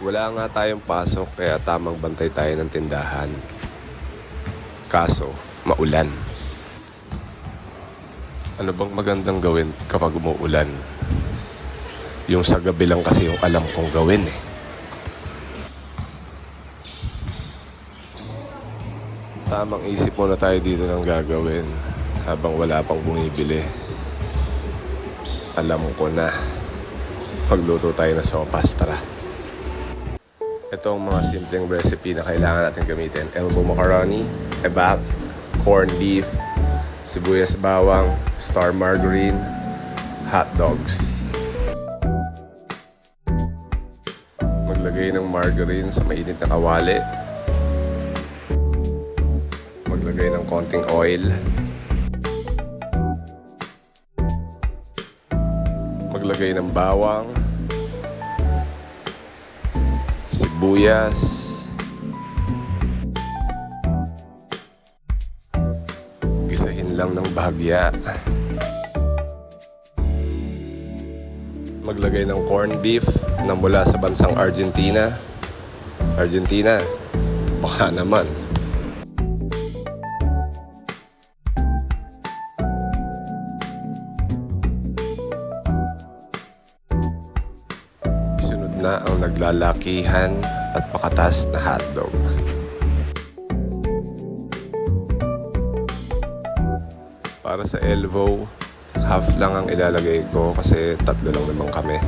Wala nga tayong pasok kaya tamang bantay tayo ng tindahan. Kaso, maulan. Ano bang magandang gawin kapag umuulan? Yung sa gabi lang kasi yung alam kong gawin eh. Tamang isip muna tayo dito ng gagawin habang wala pang bumibili. Alam ko na. Magluto tayo ng sopas, tara. Ito ang mga simpleng recipe na kailangan natin gamitin. Elbow macaroni, ebap, corned beef, sibuyas bawang, star margarine, hot dogs. Maglagay ng margarine sa mainit na kawali. Maglagay ng konting oil. Maglagay ng bawang, sibuyas, gisahin lang ng bahagya. Maglagay ng corned beef na mula sa bansang Argentina. Argentina, baka naman. Na ang naglalakihan at pakatas na hotdog. Para sa elbow, half lang ang ilalagay ko kasi tatlo lang naman kami.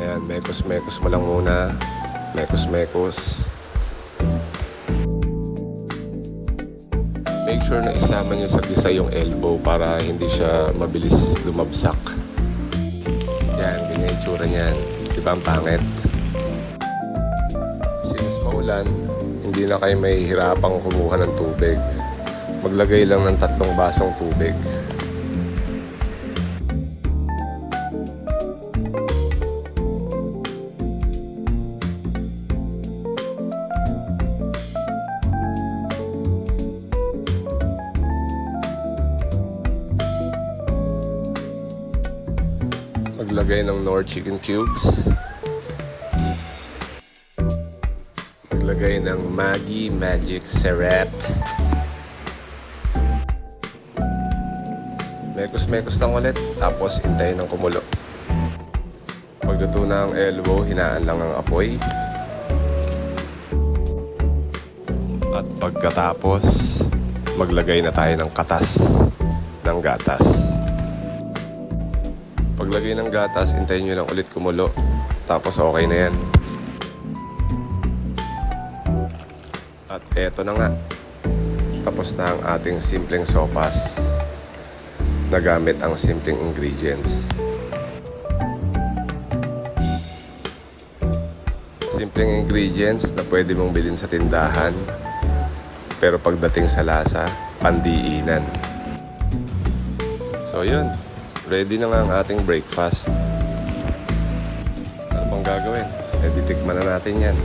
Ayan, mekos-mekos mo lang muna. Mekos-mekos. Make sure na isama nyo sa gisa yung elbow para hindi siya mabilis lumabsak. Itsura niyan. Di ba ang pangit? Since maulan, hindi na kayo may hirapang kumuha ng tubig. Maglagay lang ng tatlong basong tubig. Maglagay ng Nor chicken cubes. Maglagay ng Maggi Magic Syrup. Mekos-mekos lang ulit, tapos hintayin ng kumulo. Pagluto na ang elbow, hinaan lang ang apoy. At pagkatapos, maglagay na tayo ng katas ng gatas. Paglagay ng gatas, hintayin nyo lang ulit kumulo. Tapos okay na yan. At eto na nga. Tapos na ang ating simpleng sopas na gamit ang simpleng ingredients. Simpleng ingredients na pwede mong bilhin sa tindahan pero pagdating sa lasa, pandiinan. So yun, ready na nga ang ating breakfast. Ano bang gagawin? Eh, titikman na natin yan.